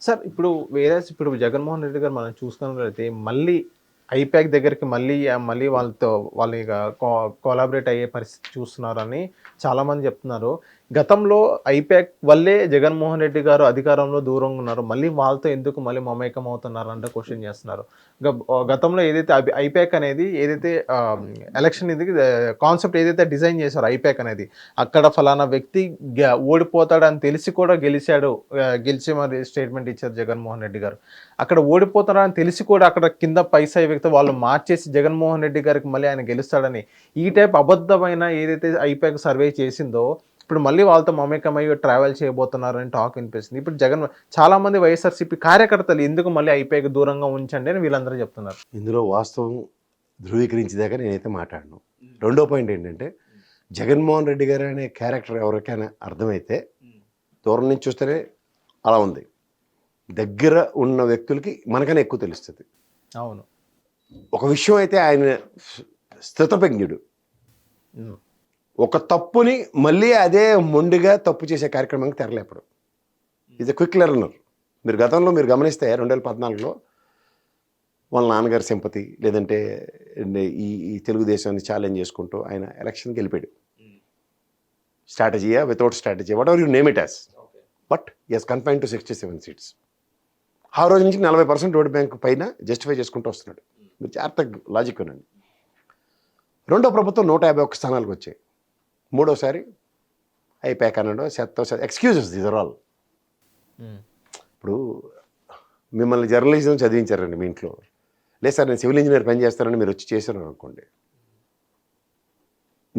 Sir ఇప్పుడు వేరే ఇప్పుడు జగన్మోహన్ రెడ్డి గారు మనం చూసుకున్నట్లయితే మళ్ళీ ఐపాక్ దగ్గరికి మళ్ళీ మళ్ళీ వాళ్ళతో వాళ్ళు ఇక కొలాబరేట్ అయ్యే పరిస్థితి చూస్తున్నారని చాలామంది చెప్తున్నారు. గతంలో ఐపాక్ వల్లే జగన్మోహన్ రెడ్డి గారు అధికారంలో దూరంగా ఉన్నారు. మళ్ళీ వాళ్ళతో ఎందుకు మళ్ళీ మమేకం అవుతున్నారు అంటే క్వశ్చన్ చేస్తున్నారు గతంలో ఏదైతే ఐపాక్ అనేది ఏదైతే ఎలక్షన్ ఇది కాన్సెప్ట్ ఏదైతే డిజైన్ చేశారో ఐపాక్ అనేది అక్కడ ఫలానా వ్యక్తి ఓడిపోతాడని తెలిసి కూడా గెలిచాడు గెలిచి మరి స్టేట్మెంట్ ఇచ్చారు జగన్మోహన్ రెడ్డి గారు. అక్కడ ఓడిపోతాడని తెలిసి కూడా అక్కడ కింద పైసా వ్యక్తి వాళ్ళు మార్చేసి జగన్మోహన్ రెడ్డి గారికి మళ్ళీ ఆయన గెలుస్తాడని ఈ టైప్ అబద్ధమైన ఏదైతే ఐపాక్ సర్వే చేసిందో ఇప్పుడు మళ్ళీ వాళ్ళతో మమేకమై ట్రావెల్ చేయబోతున్నారని టాక్ వినిపిస్తుంది. ఇప్పుడు జగన్ చాలా మంది వైఎస్ఆర్సీపీ కార్యకర్తలు ఎందుకు మళ్ళీ ఐపాక్ దూరంగా ఉంచండి అని వీళ్ళందరూ చెప్తున్నారు. ఇందులో వాస్తవం ధృవీకరించేదాకా నేనైతే మాట్లాడను. రెండో పాయింట్ ఏంటంటే జగన్మోహన్ రెడ్డి గారు అనే క్యారెక్టర్ ఎవరికైనా అర్థమైతే దూరం నుంచి చూస్తేనే అలా ఉంది. దగ్గర ఉన్న వ్యక్తులకి మనకన్నా ఎక్కువ తెలుస్తుంది. అవును. ఒక విషయం అయితే ఆయన స్థితప్రజ్ఞుడు. ఉమ్. ఒక తప్పుని మళ్ళీ అదే మొండిగా తప్పు చేసే కార్యక్రమానికి తెరలేపడు ఇది క్విక్ లెర్నర్. మీరు గతంలో మీరు గమనిస్తే రెండు వేల పద్నాలుగులో వాళ్ళ నాన్నగారి సింపతి లేదంటే ఈ ఈ తెలుగుదేశాన్ని ఛాలెంజ్ చేసుకుంటూ ఆయన ఎలక్షన్కి వెళ్ళిపోయాడు. స్ట్రాటజీయా without strategy whatever you name it as but is confined to sixty seven seats ఆ రోజు నుంచి నలభై పర్సెంట్ ఓటు బ్యాంక్ పైన జస్టిఫై చేసుకుంటూ వస్తున్నాడు. మీరు జాగ్రత్త లాజిక్ వినండి. రెండో ప్రభుత్వం నూట యాభై ఒక్క స్థానాలకు వచ్చాయి. మూడోసారి అయిపోయాక అన్నాడు సెత్తో ఎక్స్క్యూజెస్ దీస్ ఆర్ ఆల్. ఇప్పుడు మిమ్మల్ని జర్నలిజం చదివించారండి మీ ఇంట్లో. లేదు సార్ నేను సివిల్ ఇంజనీర్ పని చేస్తానని మీరు వచ్చి చేశారు అనుకోండి.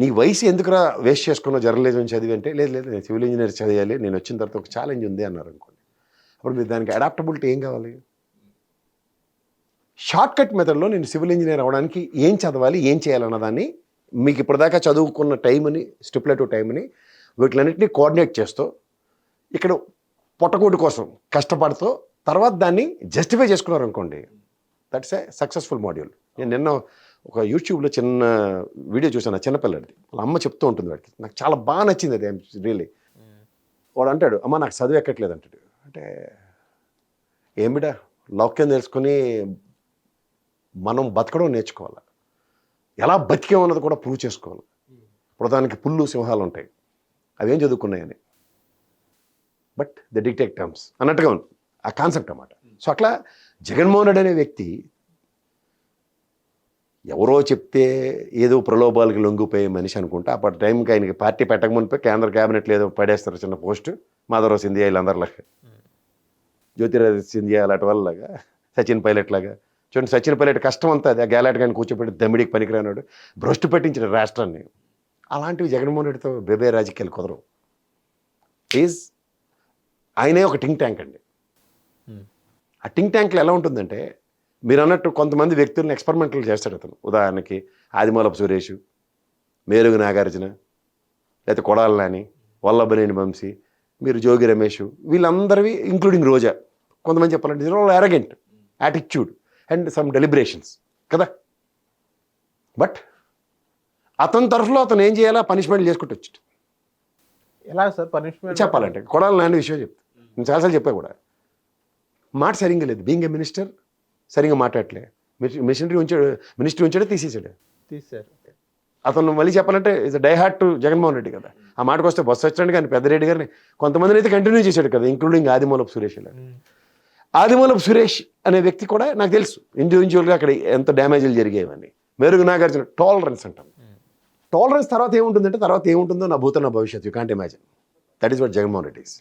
నీ వయసు ఎందుకురా వేస్ట్ చేసుకున్నావు జర్నలిజం చదివి అంటే? లేదు లేదు నేను సివిల్ ఇంజనీర్ చదివాలి నేను వచ్చిన తర్వాత ఒక ఛాలెంజ్ ఉంది అన్నారు అనుకోండి. అప్పుడు మీరు దానికి అడాప్టబిలిటీ ఏం కావాలి? షార్ట్ కట్ మెథడ్లో నేను సివిల్ ఇంజనీర్ అవ్వడానికి ఏం చదవాలి ఏం చేయాలన్న దాన్ని మీకు ఇప్పటిదాకా చదువుకున్న టైంని స్టిపులేటివ్ టైంని వీటిలన్నింటినీ కోఆర్డినేట్ చేస్తూ ఇక్కడ పొట్టకూటి కోసం కష్టపడుతూ తర్వాత దాన్ని జస్టిఫై చేసుకున్నారు అనుకోండి దట్స్ ఏ సక్సెస్ఫుల్ మాడ్యూల్ నేను నిన్న ఒక యూట్యూబ్లో చిన్న వీడియో చూసాను ఆ చిన్నపిల్లడిది. వాళ్ళ అమ్మ చెప్తూ ఉంటుంది వాడికి నాకు చాలా బాగా నచ్చింది అది రియలీ వాడు అంటాడు అమ్మ నాకు చదువు ఎక్కట్లేదు అంటాడు. అంటే ఏమిడా లౌక్యం తెలుసుకొని మనం బతకడం నేర్చుకోవాలి? ఎలా బతికేమన్నది కూడా ప్రూవ్ చేసుకోవాలి. ఇప్పుడు దానికి పుల్లు సింహాలు ఉంటాయి. అవేం చదువుకున్నాయని. బట్ ద డిక్టేక్ టర్మ్స్ అన్నట్టుగా ఉంది. ఆ కాన్సెప్ట్ అన్నమాట. సో అట్లా జగన్మోహన్ రెడ్డి అనే వ్యక్తి ఎవరో చెప్తే ఏదో ప్రలోభాలకి లొంగిపోయే మనిషి అనుకుంటా. అప్పటి టైంకి ఆయనకి పార్టీ పెట్టకమునిపై కేంద్ర క్యాబినెట్లో ఏదో పడేస్తారు చిన్న పోస్ట్ మాధవరావు సింధియా వీళ్ళందరిలాగా జ్యోతిరాజ్ సింధియా అలాంటి వాళ్ళలాగా సచిన్ పైలట్ లాగా. చూడండి సచిన్ పైలట్ కష్టం అంతా అది ఆ గ్యాలెట్ కానీ కూర్చోబెట్టి దమిడికి పనికిరానాడు భ్రష్టు పెట్టించిన రాష్ట్రాన్ని. అలాంటివి జగన్మోహన్ రెడ్డితో బెబే రాజకీయాలు కుదరవు. ఈజ్ ఆయనే ఒక టింక్ ట్యాంక్ అండి. Hmm. ఆ టింక్ ట్యాంక్లో ఎలా ఉంటుందంటే మీరు అన్నట్టు కొంతమంది వ్యక్తులను ఎక్స్పెరిమెంట్లు చేస్తాడు అతను. ఉదాహరణకి ఆదిమూలపు సురేష్ మేరుగు నాగార్జున లేకపోతే కొడాల నాని వల్లభనేని వంశీ మీరు జోగి రమేష్ వీళ్ళందరివి ఇంక్లూడింగ్ రోజా. కొంతమంది చెప్పాలంటే all arrogant attitude and some deliberations కదా? బట్ అతని తరఫులో అతను ఏం చేయాలా? పనిష్మెంట్ చేసుకుంటూ వచ్చాడు. ఎలా సార్ పనిష్మెంట్ చెప్పాలంటే కొడాలి నాని విషయం చెప్తా. నేను చాలాసార్లు చెప్పా కూడా. మాట సరిగ్గా లేదు. బీయింగ్ ఏ మినిస్టర్ సరిగ్గా మాట్లాడలే మిషనరీ ఉంచాడు మినిస్ట్రీ ఉంచాడు తీసేసాడు తీసారు అతను మళ్ళీ చెప్పాలంటే is die heart to Jaganmohan Reddy కదా. ఆ మాటకు వస్తే బస్సు వచ్చినట్టు కానీ పెద్దరెడ్డి గారిని కొంతమందిని అయితే కంటిన్యూ చేశాడు కదా ఇంక్లూడింగ్ ఆదిమూలపు సురేష్ ఆదిమూలపు సురేష్ అనే వ్యక్తి కూడా నాకు తెలుసు. ఇండివిజువల్గా అక్కడ ఎంత డ్యామేజ్లు జరిగేవని మెరుగు నాగార్జున టాలరెన్స్ అంటాం. టాలరెన్స్ తర్వాత ఏముంటుందంటే తర్వాత ఏముంటుందో నా భూత నా భవిష్యత్తు you can't imagine that is what Jaganmohan Reddy is.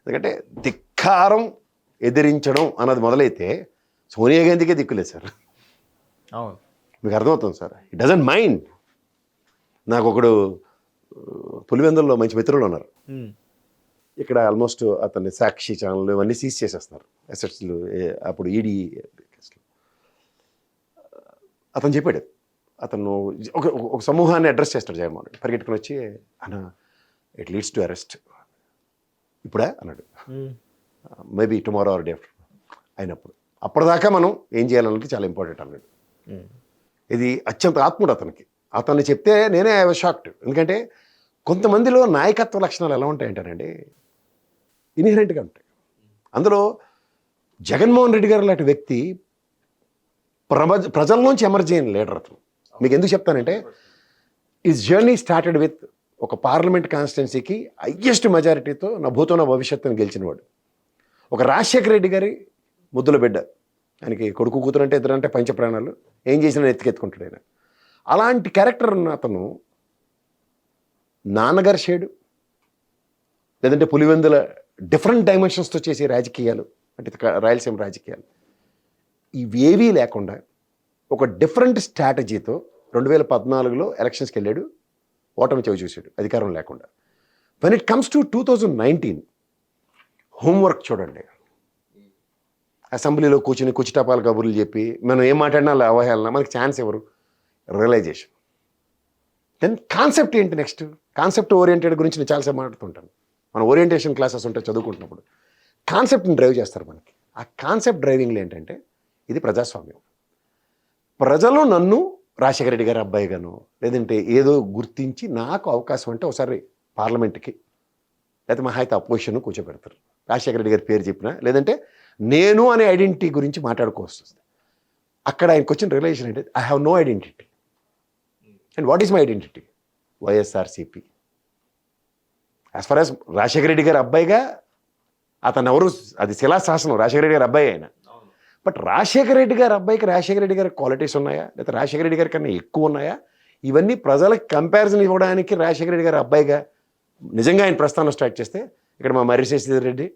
ఎందుకంటే ధిక్కారం ఎదిరించడం అన్నది మొదలైతే సోనియా గాంధీకే దిక్కులేదు సార్. అవును. మీకు అర్థమవుతుంది సార్. ఇట్ డజంట్ మైండ్ నాకు ఒకడు ఆ, పులివెందుల్లో మంచి మిత్రులు ఉన్నారు. ఇక్కడ ఆల్మోస్ట్ అతన్ని సాక్షి ఛానల్ ఇవన్నీ సీజ్ చేసేస్తున్నారు. అసెట్స్లు అప్పుడు ఈడీ అతను చెప్పాడు. అతను ఒక ఒక- సమూహాన్ని అడ్రస్ చేస్తాడు జగన్మోహన్ రెడ్డి. పరిగెట్టుకుని వచ్చి అన్న ఇట్ లీడ్స్ టు అరెస్ట్ ఇప్పుడా? అన్నాడు. మేబీ టుమారో ఆర్ డే అయినప్పుడు. అప్పటిదాకా మనం ఏం చేయాలన్నది చాలా ఇంపార్టెంట్ అన్నాడు. ఉమ్. ఇది అత్యంత ఆత్ముడు అతనికి. అతన్ని చెప్తే నేనే షాక్డ్ ఎందుకంటే కొంతమందిలో నాయకత్వ లక్షణాలు ఎలా ఉంటాయంటారండి? ఇన్హెరెంట్గా ఉంటాయి. అందులో జగన్మోహన్ రెడ్డి గారు లాంటి వ్యక్తి ప్రజ ప్రజల్లోంచి ఎమర్జీ అయిన లీడర్ అతను. మీకు ఎందుకు చెప్తానంటే ఈ జర్నీ స్టార్టెడ్ విత్ ఒక పార్లమెంట్ కాన్స్టిట్యున్సీకి హయ్యెస్ట్ మెజారిటీతో నా భూతో నా భవిష్యత్తును గెలిచినవాడు. ఒక రాజశేఖర రెడ్డి గారి ముద్దుల బిడ్డ. ఆయనకి కొడుకు కూతురు అంటే ఇద్దరంటే పంచప్రాణాలు ఏం చేసినా ఎత్తుకెత్తుకుంటాడు ఆయన. అలాంటి క్యారెక్టర్ ఉన్న అతను నాన్నగారి షేడు లేదంటే పులివెందుల డిఫరెంట్ డైమెన్షన్స్తో చేసే రాజకీయాలు అంటే రాయలసీమ రాజకీయాలు. ఇవేవీ లేకుండా ఒక డిఫరెంట్ స్ట్రాటజీతో రెండు వేల పద్నాలుగులో ఎలక్షన్స్కి వెళ్ళాడు ఓటమి చవి చూశాడు అధికారం లేకుండా. When it comes to two thousand nineteen homework చూడండి. అసెంబ్లీలో కూర్చుని కుచిటపాల కబుర్లు చెప్పి మనం ఏం మాట్లాడినా అలా అవహేళన మనకి ఛాన్స్ ఎవరు? రియలైజేషన్. దెన్ కాన్సెప్ట్ ఏంటి నెక్స్ట్ కాన్సెప్ట్ ఓరియంటెడ్ గురించి నేను చాలాసేపు మాట్లాడుతుంటాను. మన ఓరియంటేషన్ క్లాసెస్ ఉంటాయి చదువుకుంటున్నప్పుడు కాన్సెప్ట్ని డ్రైవ్ చేస్తారు మనకి. ఆ కాన్సెప్ట్ డ్రైవింగ్లో ఏంటంటే ఇది ప్రజాస్వామ్యం. ప్రజలు నన్ను రాజశేఖర రెడ్డి గారి అబ్బాయిగాను లేదంటే ఏదో గుర్తించి నాకు అవకాశం అంటే ఒకసారి పార్లమెంట్కి లేకపోతే మహా అయితే అపోజిషన్ కూర్చోబెడతారు. రాజశేఖర రెడ్డి గారి పేరు చెప్పినా లేదంటే నేను అనే ఐడెంటిటీ గురించి మాట్లాడుకోవాల్సి వస్తుంది. అక్కడ ఆయనకు వచ్చిన రిలేషన్ ఏంటంటే I have no identity and what is my identity YSRCP as far as Rajasekhara Reddy గారి అబ్బాయిగా అతను ఎవరు అది శిలాశాసనం రాజశేఖర రెడ్డి గారి అబ్బాయి ఆయన. బట్ రాజశేఖర రెడ్డి గారి అబ్బాయికి రాజశేఖర రెడ్డి గారి క్వాలిటీస్ ఉన్నాయా? లేదా రాజశేఖర రెడ్డి గారి కన్నా ఎక్కువ ఉన్నాయా? ఇవన్నీ ప్రజలకు కంపారిజన్ ఇవ్వడానికి రాజశేఖర రెడ్డి గారి అబ్బాయిగా నిజంగా ఆయన ప్రస్థానం స్టార్ట్ చేస్తే ఇక్కడ మా మర్రి శశిధర్ రెడ్డి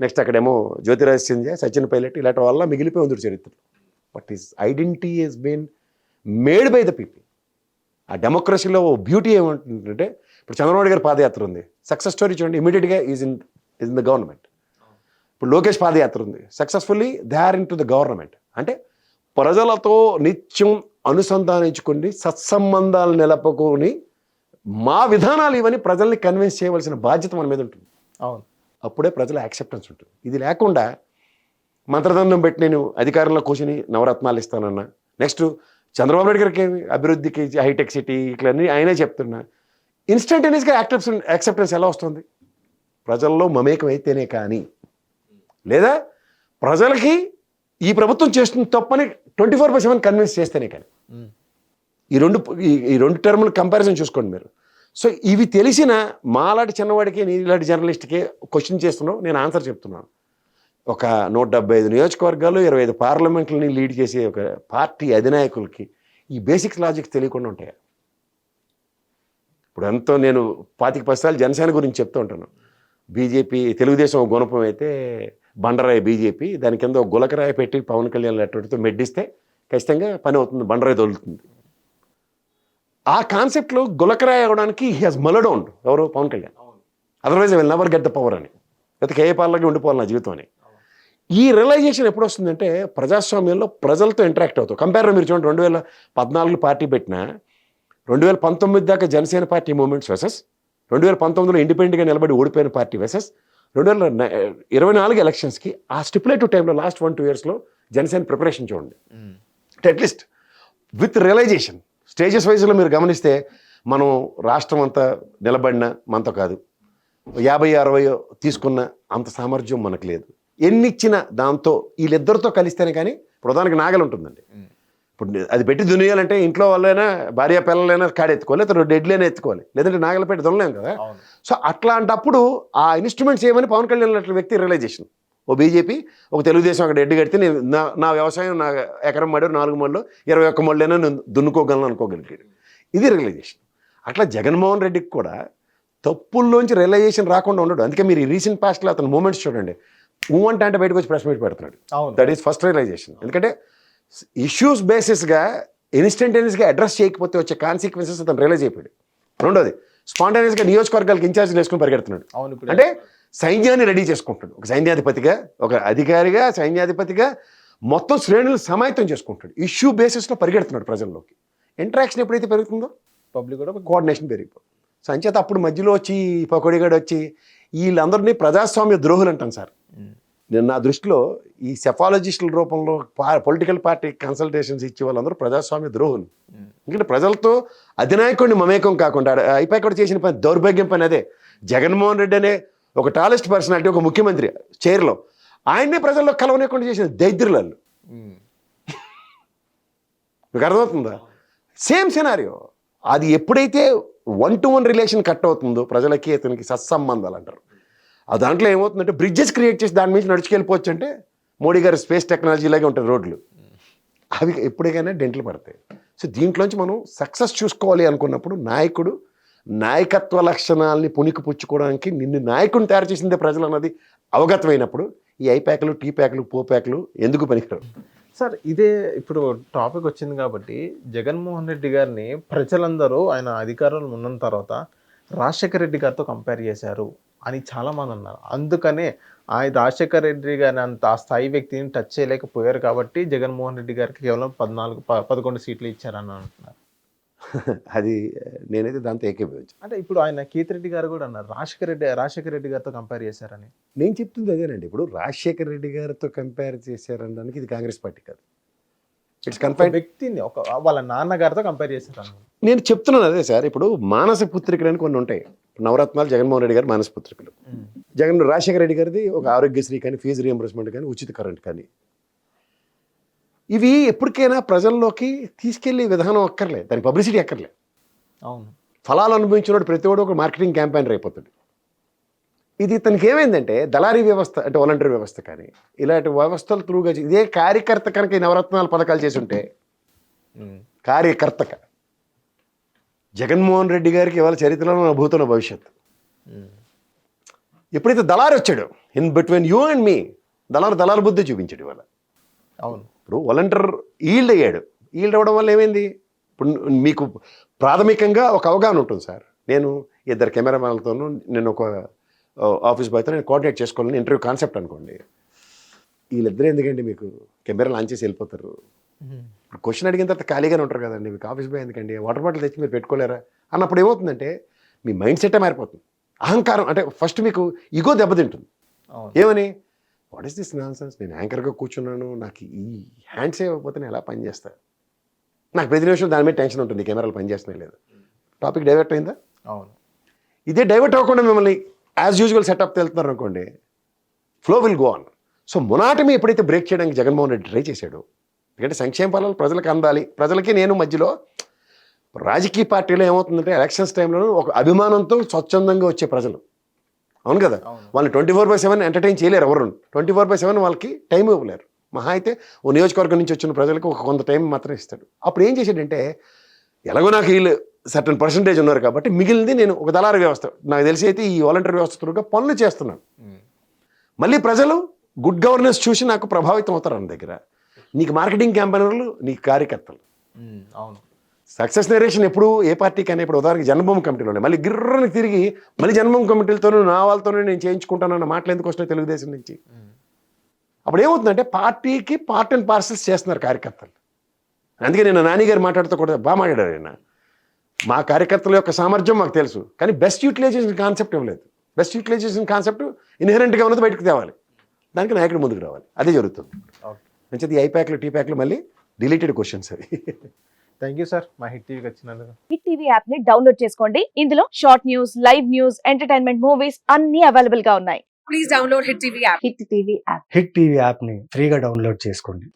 నెక్స్ట్ అక్కడేమో జ్యోతిరాజ్ సింధ్యా సచిన్ పైలట్ ఇలాంటి వల్ల మిగిలిపోయి ఉంది చరిత్ర but is identity has been made by the people ఆ డెమోక్రసీలో బ్యూటీ ఏమంటుందంటే ఇప్పుడు చంద్రబాబు గారి పాదయాత్ర ఉంది. సక్సెస్ స్టోరీ చూడండి ఇమీడియట్గా is in is in the government ఇప్పుడు లోకేష్ పాదయాత్ర ఉంది. Successfully they are in to the government అంటే ప్రజలతో నిత్యం అనుసంధానించుకుని సత్సంబంధాలు నిలపకొని మా విధానాలు ఇవన్నీ ప్రజల్ని కన్విన్స్ చేయవలసిన బాధ్యత మన మీద ఉంటుంది. అవును. అప్పుడే ప్రజల యాక్సెప్టెన్స్ ఉంటుంది. ఇది లేకుండా మంత్రదండం పెట్టి నేను అధికారంలో కూర్చుని నవరత్నాలు ఇస్తానన్నా. నెక్స్ట్ చంద్రబాబు నాయుడు గారికి అభివృద్ధికి హైటెక్ సిటీ ఇట్లన్నీ ఆయనే చెప్తున్నా. ఇన్స్టంటేనియస్గా యాక్సెప్టెన్స్ యాక్సెప్టెన్స్ ఎలా వస్తుంది? ప్రజల్లో మమేకం అయితేనే కానీ. లేదా ప్రజలకి ఈ ప్రభుత్వం చేస్తున్న తప్పని twenty four by seven convince చేస్తేనే కానీ. ఈ రెండు ఈ- ఈ రెండు టర్ముల కంపారిజన్ చూసుకోండి మీరు. సో ఇవి తెలిసిన మాలాంటి చిన్నవాడికి నీలాంటి జర్నలిస్ట్కి క్వశ్చన్ చేస్తున్నావు నేను ఆన్సర్ చెప్తున్నాను. ఒక నూట డెబ్బై ఐదు నియోజకవర్గాలు ఇరవై ఐదు పార్లమెంట్లని లీడ్ చేసే ఒక పార్టీ అధినాయకులకి ఈ బేసిక్ లాజిక్ తెలియకుండా ఉంటాయా? ఇప్పుడు ఎంతో నేను పాతిక పస్తాలు జనసేన గురించి చెప్తూ ఉంటాను. బీజేపీ తెలుగుదేశం గుణపం అయితే బండరాయి బీజేపీ దాని కింద ఒక గులకరాయి పెట్టి పవన్ కళ్యాణ్ లెటర్తో మెడ్డిస్తే ఖచ్చితంగా పని అవుతుంది బండరాయి తొలుతుంది ఆ కాన్సెప్ట్లో గులకరాయి అవడానికి హీ హాజ్ మలడౌన్ ఎవరు? Pawan Kalyan. Otherwise will never get the power అని. లేకపోతే కేఏ పాలకి ఉండిపోవాలి నా జీవితం అని. ఈ రియలైజేషన్ ఎప్పుడు వస్తుందంటే ప్రజాస్వామ్యంలో ప్రజలతో ఇంటరాక్ట్ అవుతావు. కంపేర్ మీరు చూడండి రెండు వేల పద్నాలుగు పార్టీ పెట్టిన రెండు వేల పంతొమ్మిది దాకా జనసేన పార్టీ మూమెంట్స్ వెసెస్ రెండు వేల పంతొమ్మిదిలో ఇండిపెండెంట్గా నిలబడి ఓడిపోయిన పార్టీ వెసెస్ రెండు వేల ఇరవై నాలుగు ఎలక్షన్స్కి ఆ స్టిపులేటివ్ టైంలో లాస్ట్ వన్ టూ ఇయర్స్లో జనసేన ప్రిపరేషన్ చూడండి. At least with realization stages వైజ్లో మీరు గమనిస్తే మనం రాష్ట్రం అంతా నిలబడిన మనతో కాదు యాభై అరవై తీసుకున్న అంత సామర్థ్యం మనకు లేదు ఎన్ని ఇచ్చినా దాంతో వీళ్ళిద్దరితో కలిస్తేనే కానీ ప్రధానికి నాగలు ఉంటుందండి. ఇప్పుడు అది పెట్టి దునియాలంటే ఇంట్లో వాళ్ళైనా భార్య పిల్లలైనా కాడెత్తుకోవాలి లేదా రెండు ఎడ్లైనా ఎత్తుకోవాలి. లేదంటే నాగలు పెట్టి దునలేం కదా సో అట్లాంటప్పుడు ఆ ఇన్స్ట్రుమెంట్స్ ఏమని పవన్ కళ్యాణ్ లాంటి వ్యక్తి రియలైజేషన్. ఓ బీజేపీ ఒక తెలుగుదేశం అక్కడ ఎడ్డు కడితే నేను నా నా వ్యవసాయం నా ఎకరం మడి నాలుగు మళ్ళు ఇరవై ఒక్క మళ్ళైనా నేను దున్నుకోగలను అనుకోగలిగాడు. ఇది రియలైజేషన్. అట్లా జగన్మోహన్ రెడ్డికి కూడా తప్పుల్లోంచి రియలైజేషన్ రాకుండా ఉండడు. అందుకే మీరు ఈ రీసెంట్ పాస్ట్లో అతను మూమెంట్స్ చూడండి. ఊ అంటే అంటే బయటకు వచ్చి ప్రెస్ మీట్ పెడుతున్నాడు. దట్ ఈస్ ఫస్ట్ రియలైజేషన్ ఎందుకంటే ఇష్యూస్ బేసిస్గా ఇన్స్టంటేనియస్గా అడ్రస్ చేయకపోతే వచ్చే కాన్సిక్వెన్సెస్ అతను రియలైజ్ అయిపోయాడు రెండోది స్పాంటేనియస్గా నియోజకవర్గాలకు ఇన్ఛార్జ్ వేసుకుని పరిగెడుతున్నాడు. అవును అంటే సైన్యాన్ని రెడీ చేసుకుంటాడు ఒక సైన్యాధిపతిగా ఒక అధికారిగా సైన్యాధిపతిగా మొత్తం శ్రేణులు సమాయత్తం చేసుకుంటాడు ఇష్యూ బేసిస్లో పరిగెడుతున్నాడు ప్రజల్లోకి. ఇంటరాక్షన్ ఎప్పుడైతే పెరుగుతుందో? పబ్లిక్ కూడా కోఆర్డినేషన్ పెరిగిపోతుంది. సో అంచేత అప్పుడు మధ్యలో వచ్చి పకోడిగాడు వచ్చి వీళ్ళందరినీ ప్రజాస్వామ్య ద్రోహులు అంటాను సార్. నేను నా దృష్టిలో ఈ సెఫాలజిస్టుల రూపంలో పొలిటికల్ పార్టీ కన్సల్టేషన్స్ ఇచ్చే వాళ్ళందరూ ప్రజాస్వామ్య ద్రోహులు. ఎందుకంటే ప్రజలతో అధినాయకుడిని మమేకం కాకుండా అయిపోయి కూడా చేసిన పని దౌర్భాగ్యం పని అదే. జగన్మోహన్ రెడ్డి అనే ఒక టాలెస్ట్ పర్సనాలిటీ ఒక ముఖ్యమంత్రి చైర్లో ఆయన్నే ప్రజల్లో కలవనీయకుండా చేసిన దైద్రులు ఉమ్. మీకు అర్థమవుతుందా? Same scenario. అది ఎప్పుడైతే one to one relation cut అవుతుందో ప్రజలకి అతనికి సత్సంబంధాలు అంటారు. ఆ దాంట్లో ఏమవుతుందంటే బ్రిడ్జెస్ క్రియేట్ చేసి దాని మీద నడుచుకెళ్ళిపోవచ్చు అంటే మోడీ గారి స్పేస్ టెక్నాలజీ లాగే ఉంటాయి రోడ్లు. అవి ఎప్పటికైనా డెంట్లు పడతాయి. సో దీంట్లోంచి మనం సక్సెస్ చూసుకోవాలి అనుకున్నప్పుడు నాయకుడు నాయకత్వ లక్షణాలని పుణికి పుచ్చుకోవడానికి నిన్ను నాయకుడిని తయారు చేసిందే ప్రజలు అన్నది అవగతమైనప్పుడు ఈ ఐ ప్యాకులు టీ ప్యాకులు పో ప్యాకులు ఎందుకు పనికిరావు? సార్ ఇదే ఇప్పుడు టాపిక్ వచ్చింది కాబట్టి జగన్మోహన్ రెడ్డి గారిని ప్రజలందరూ ఆయన అధికారంలో ఉన్న తర్వాత రాజశేఖర రెడ్డి గారితో కంపేర్ చేశారు. అని చాలా మంది అన్నారు. అందుకనే ఆయన రాజశేఖర రెడ్డి గారిని అంత ఆ స్థాయి వ్యక్తిని టచ్ చేయలేకపోయారు కాబట్టి జగన్మోహన్ రెడ్డి గారికి కేవలం పద్నాలుగు పదకొండు సీట్లు ఇచ్చారని అంటున్నారు. అది నేనైతే దాంతో ఏకీభవించాను. అంటే ఇప్పుడు ఆయన కీర్తిరెడ్డి గారు కూడా అన్నారు. రాజశేఖర రెడ్డి రాజశేఖర రెడ్డి గారితో కంపేర్ చేశారని. నేను చెప్తుంది అదేనండి. ఇప్పుడు రాజశేఖర రెడ్డి గారితో కంపేర్ చేశారనడానికి ఇది కాంగ్రెస్ పార్టీ కాదు. ఇట్స్ కన్ఫైన్ వ్యక్తిని ఒక వాళ్ళ నాన్నగారితో కంపేర్ చేశారు నేను చెప్తున్నాను అదే సార్. ఇప్పుడు మానస పుత్రికలు అని కొన్ని ఉంటాయి. నవరత్నాలు జగన్మోహన్ రెడ్డి గారు మానస పుత్రికలు జగన్ రాజశేఖర రెడ్డి గారిది ఒక ఆరోగ్యశ్రీ కానీ ఫీజు రియంబర్స్మెంట్ కానీ ఉచిత కరెంట్ కానీ. ఇవి ఎప్పటికైనా ప్రజల్లోకి తీసుకెళ్ళే విధానం అక్కర్లే దాని పబ్లిసిటీ అక్కర్లే. అవును. ఫలాలు అనుభవించినోడు ప్రతి ఒడు ఒక మార్కెటింగ్ క్యాంపెయిన్ అయిపోతుంది ఇది తనకి ఏమైందంటే దళారీ వ్యవస్థ అంటే వాలంటీర్ వ్యవస్థ కానీ ఇలాంటి వ్యవస్థల త్రూగా ఇదే కార్యకర్త కనుక నవరత్నాల పథకాలు చేసి ఉంటే. కార్యకర్తక జగన్మోహన్ రెడ్డి గారికి ఇవాళ చరిత్రలో నా భూతున్న భవిష్యత్తు. ఎప్పుడైతే దళారు వచ్చాడు in between you and me దళారు దళారు బుద్ధి చూపించాడు ఇవాళ. అవును. ఇప్పుడు వాలంటీర్ ఈల్డ్ అయ్యాడు. ఈల్డ్ అవ్వడం వల్ల ఏమైంది? ఇప్పుడు మీకు ప్రాథమికంగా ఒక అవగాహన ఉంటుంది సార్. నేను ఇద్దరు కెమెరామెన్లతోనూ నేను ఒక ఆఫీస్ బాయ్తో నేను కోఆర్డినేట్ చేసుకోవాలని ఇంటర్వ్యూ కాన్సెప్ట్ అనుకోండి. వీళ్ళిద్దరు ఎందుకండి మీకు కెమెరా లాంచ్ చేసి వెళ్ళిపోతారు? క్వశ్చన్ అడిగిన తర్వాత ఖాళీగానే ఉంటారు కదండి. మీకు ఆఫీస్ బాయ్ ఎందుకండి? వాటర్ బాటిల్ తెచ్చి మీరు పెట్టుకోలేరా? అన్నప్పుడు ఏమవుతుందంటే మీ మైండ్ సెట్టే మారిపోతుంది. అహంకారం అంటే ఫస్ట్ మీకు ఇగో దెబ్బతింటుంది. ఏమని? What is this nonsense? నేను యాంకర్గా కూర్చున్నాను. నాకు ఈ హ్యాండ్స్ ఇవ్వకపోతే నేను ఎలా పని చేస్తా? నాకు ప్రతి నిమిషం దాని మీద టెన్షన్ ఉంటుంది. కెమెరాలు పని చేస్తున్నాయి లేదు? టాపిక్ డైవర్ట్ అయిందా? అవును. ఇదే డైవర్ట్ అవ్వకుండా మిమ్మల్ని యాజ్ యూజువల్ సెటప్ వెళ్తున్నారు అనుకోండి flow will go on. So monotony ఎప్పుడైతే బ్రేక్ చేయడానికి జగన్మోహన్ రెడ్డి ట్రై చేశాడో ఎందుకంటే సంక్షేమ ఫలాలు ప్రజలకు అందాలి. ప్రజలకి నేను మధ్యలో రాజకీయ పార్టీలో ఏమవుతుందంటే ఎలక్షన్స్ టైంలో ఒక అభిమానంతో స్వచ్ఛందంగా వచ్చే ప్రజలు. అవును కదా? వాళ్ళని twenty four by seven entertain చేయలేరు ఎవరు. ట్వంటీ ఫోర్ బై సెవెన్ వాళ్ళకి టైం ఇవ్వలేరు. మహా అయితే ఓ నియోజకవర్గం నుంచి వచ్చిన ప్రజలకు ఒక కొంత టైం మాత్రం ఇస్తాడు. అప్పుడు ఏం చేశాడంటే ఎలాగో నాకు వీళ్ళు సర్టన్ పర్సంటేజ్ ఉన్నారు కాబట్టి మిగిలింది నేను ఒక దళారు వ్యవస్థ. నాకు తెలిసి అయితే ఈ వాలంటీర్ వ్యవస్థ త్రూగా పనులు చేస్తున్నాను. మళ్ళీ ప్రజలు గుడ్ గవర్నెన్స్ చూసి నాకు ప్రభావితం అవుతారు అన్న దగ్గర. నీకు మార్కెటింగ్ క్యాంపెయినర్లు నీకు కార్యకర్తలు. అవును. సక్సెస్ నరేషన్ ఎప్పుడు ఏ పార్టీకి అయినా ఇప్పుడు ఉదాహరణకి జన్మభూమి కమిటీలోనే మళ్ళీ గిర్రని తిరిగి మళ్ళీ జన్మభూమి కమిటీలతోనూ నా వాళ్ళతోనే నేను చేయించుకుంటానన్న మాటలు ఎందుకు వస్తున్నాయి తెలుగుదేశం నుంచి. అప్పుడు ఏమవుతుందంటే పార్టీకి పార్ట్ అండ్ పార్సల్స్ చేస్తున్నారు కార్యకర్తలు. అందుకే నేను నాని గారు మాట్లాడుతూ కూడా బాగా మాట్లాడారు ఆయన మా కార్యకర్తల యొక్క సామర్థ్యం మాకు తెలుసు కానీ బెస్ట్ యూటిలైజేషన్ కాన్సెప్ట్ ఇవ్వలేదు. బెస్ట్ యూటిలైజేషన్ కాన్సెప్ట్ ఇన్హెరెంట్గా ఉన్నది బయటకు తేవాలి. దానికి నాయకుడు ముందుకు రావాలి. అదే జరుగుతుంది. ఓకే. మంచిది ఐ ప్యాక్లు టీ ప్యాక్లు మళ్ళీ డిలీటెడ్ క్వశ్చన్స్ అవి. థ్యాంక్ యూ సార్ మా హిట్ టీవీకి వచ్చినందుకు. హిట్ టీవీ యాప్ని డౌన్లోడ్ చేసుకోండి. ఇందులో short news live news entertainment movies అన్ని అవైలబుల్గా ఉన్నాయి. Please download Hit TV app. Hit TV app. Hit TV యాప్ని ఫ్రీగా డౌన్లోడ్ చేసుకోండి.